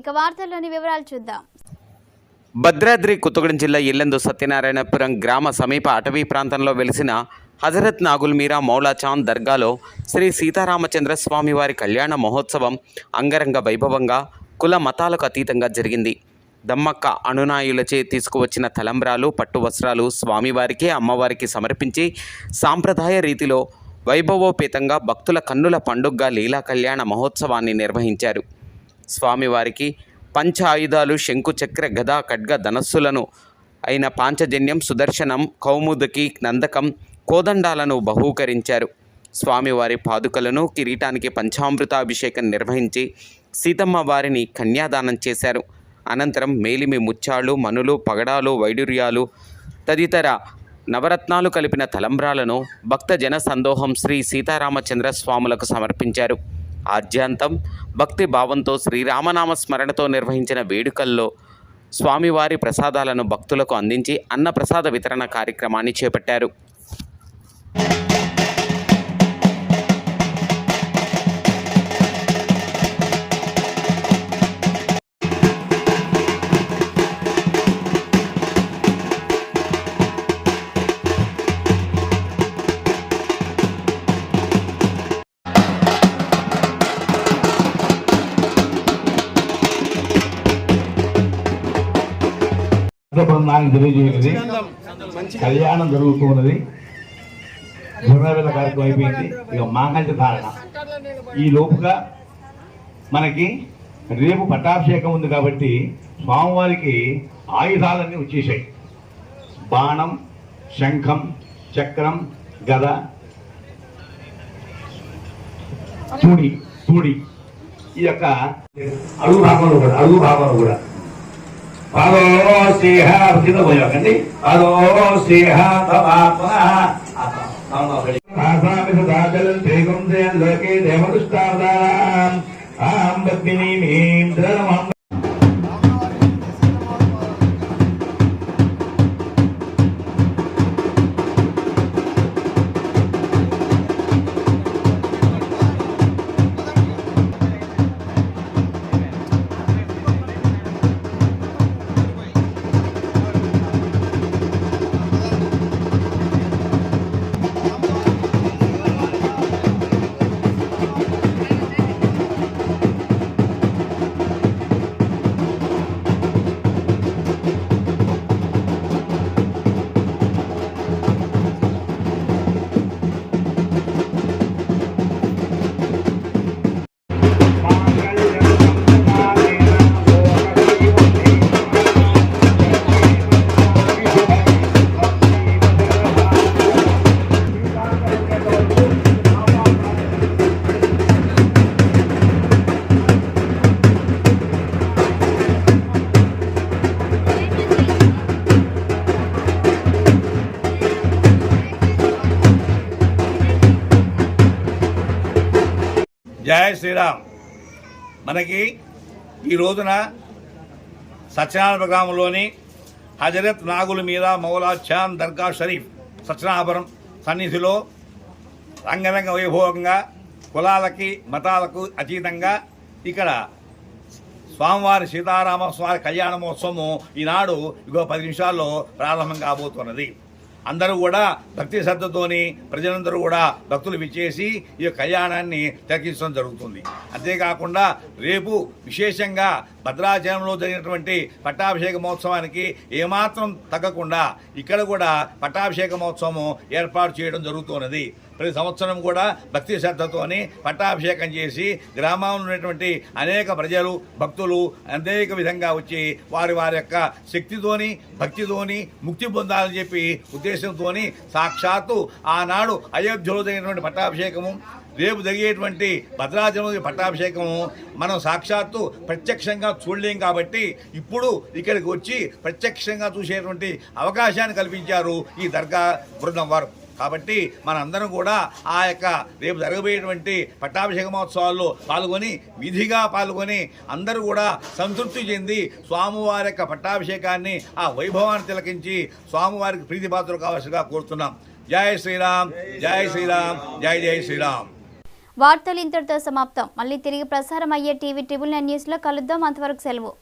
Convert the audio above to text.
ఇక వార్తల్లోని వివరాలు చూద్దాం. భద్రాద్రి కొత్తగూడెం జిల్లా ఇల్లందు సత్యనారాయణపురం గ్రామ సమీప అటవీ ప్రాంతంలో వెలిసిన హజరత్ నాగుల్ మీరా మౌలాచాంద్ దర్గాలో శ్రీ సీతారామచంద్ర స్వామి వారి కళ్యాణ మహోత్సవం అంగరంగ వైభవంగా కుల మతాలకు అతీతంగా జరిగింది. దమ్మక్క అనునాయులచే తీసుకువచ్చిన తలంబ్రాలు పట్టు వస్త్రాలు స్వామివారికి అమ్మవారికి సమర్పించి సాంప్రదాయ రీతిలో వైభవోపేతంగా భక్తుల కన్నుల పండుగగా లీలా కళ్యాణ మహోత్సవాన్ని నిర్వహించారు. స్వామివారికి పంచ ఆయుధాలు శంకు చక్ర గదా ఖడ్గ ధనస్సులను అయిన పాంచజన్యం సుదర్శనం కౌముదకి నందకం కోదండాలను బహూకరించారు. స్వామివారి పాదుకలను కిరీటానికి పంచామృతాభిషేకం నిర్వహించి సీతమ్మ వారిని కన్యాదానం చేశారు. అనంతరం మేలిమి ముత్యాలు మనులు పగడాలు వైడూర్యాలు తదితర నవరత్నాలు కలిపిన తలంబ్రాలను భక్త జన సందోహం శ్రీ సీతారామచంద్ర స్వాములకు సమర్పించారు. ఆద్యాంతం. భక్తి భావంతో శ్రీరామనామ స్మరణతో నిర్వహించిన వేడుకల్లో స్వామివారి ప్రసాదాలను భక్తులకు అందించి అన్నప్రసాద వితరణ కార్యక్రమాన్ని చేపట్టారు. బృందానికి తెలియజేయనిది. కళ్యాణం జరుగుతున్నది. గుర్రవేల కార్యక్రమం అయిపోయింది. ఇక మాంగళ్య ధారణ. ఈ లోపుగా మనకి రేపు పట్టాభిషేకం ఉంది కాబట్టి స్వామివారికి ఆయుధాలన్నీ వచ్చేసాయి. బాణం శంఖం చక్రం గద తూడి తూడి. ఈ యొక్క అడుగు భాగంలో కూడా అడుగు భాగంలో కూడా పాదో స్నేహ కింద పోయాకండి పాదో స్నేహ లోకే దేవదుష్టావతారాం ఆం పద్మినీ జయ శ్రీరామ్. మనకి ఈ రోజున సత్యనారాయణ గ్రామంలోని హజరత్ నాగుల మీద మౌలా చాంద్ దర్గా షరీఫ్ సత్యనాభరం సన్నిధిలో రంగరంగ వైభవంగా కులాలకి మతాలకు అతీతంగా ఇక్కడ స్వామివారి సీతారామ స్వామి కళ్యాణ మహోత్సవము ఈనాడు ఇగో పది నిమిషాల్లో ప్రారంభం కాబోతున్నది. అందరూ కూడా భక్తి శ్రద్ధతోని ప్రజలందరూ కూడా భక్తులు విచ్చేసి ఈ కళ్యాణాన్ని తెరకించడం జరుగుతుంది. అంతేకాకుండా రేపు విశేషంగా భద్రాచలంలో జరిగినటువంటి పట్టాభిషేక మహోత్సవానికి ఏమాత్రం తగ్గకుండా ఇక్కడ కూడా పట్టాభిషేక మహోత్సవం ఏర్పాటు చేయడం జరుగుతున్నది. ప్రతి సంవత్సరం కూడా భక్తి శ్రద్ధతోని పట్టాభిషేకం చేసి గ్రామంలో ఉన్నటువంటి అనేక ప్రజలు భక్తులు అనేక విధంగా వచ్చి వారి వారి యొక్క శక్తితోని భక్తితోని ముక్తి పొందాలని చెప్పి ఉద్దేశంతోని సాక్షాత్తు ఆనాడు అయోధ్యలో జరిగినటువంటి పట్టాభిషేకము రేపు జరిగేటువంటి భద్రాచలం పట్టాభిషేకము మనం సాక్షాత్తు ప్రత్యక్షంగా చూడలేం కాబట్టి ఇప్పుడు ఇక్కడికి వచ్చి ప్రత్యక్షంగా చూసేటువంటి అవకాశాన్ని కల్పించారు ఈ దర్గా బృందం వారు. కాబట్టి మనందరం కూడా ఆ యొక్క రేపు జరగబోయేటువంటి పట్టాభిషేక మహోత్సవాల్లో పాల్గొని విధిగా పాల్గొని అందరూ కూడా సంతృప్తి చెంది స్వామివారి యొక్క పట్టాభిషేకాన్ని ఆ వైభవాన్ని తిలకించి స్వామివారికి ప్రీతిపాత్రలు కావాల్సిగా కోరుతున్నాం. జై శ్రీరామ్ జై శ్రీరామ్ జై జై శ్రీరామ్. వార్తలు ఇంతటితో సమాప్తం. మళ్ళీ తిరిగి ప్రసారం అయ్యే టీవీ ట్రిబుల్ నైన్ న్యూస్లో కలుద్దాం. అంతవరకు సెలవు.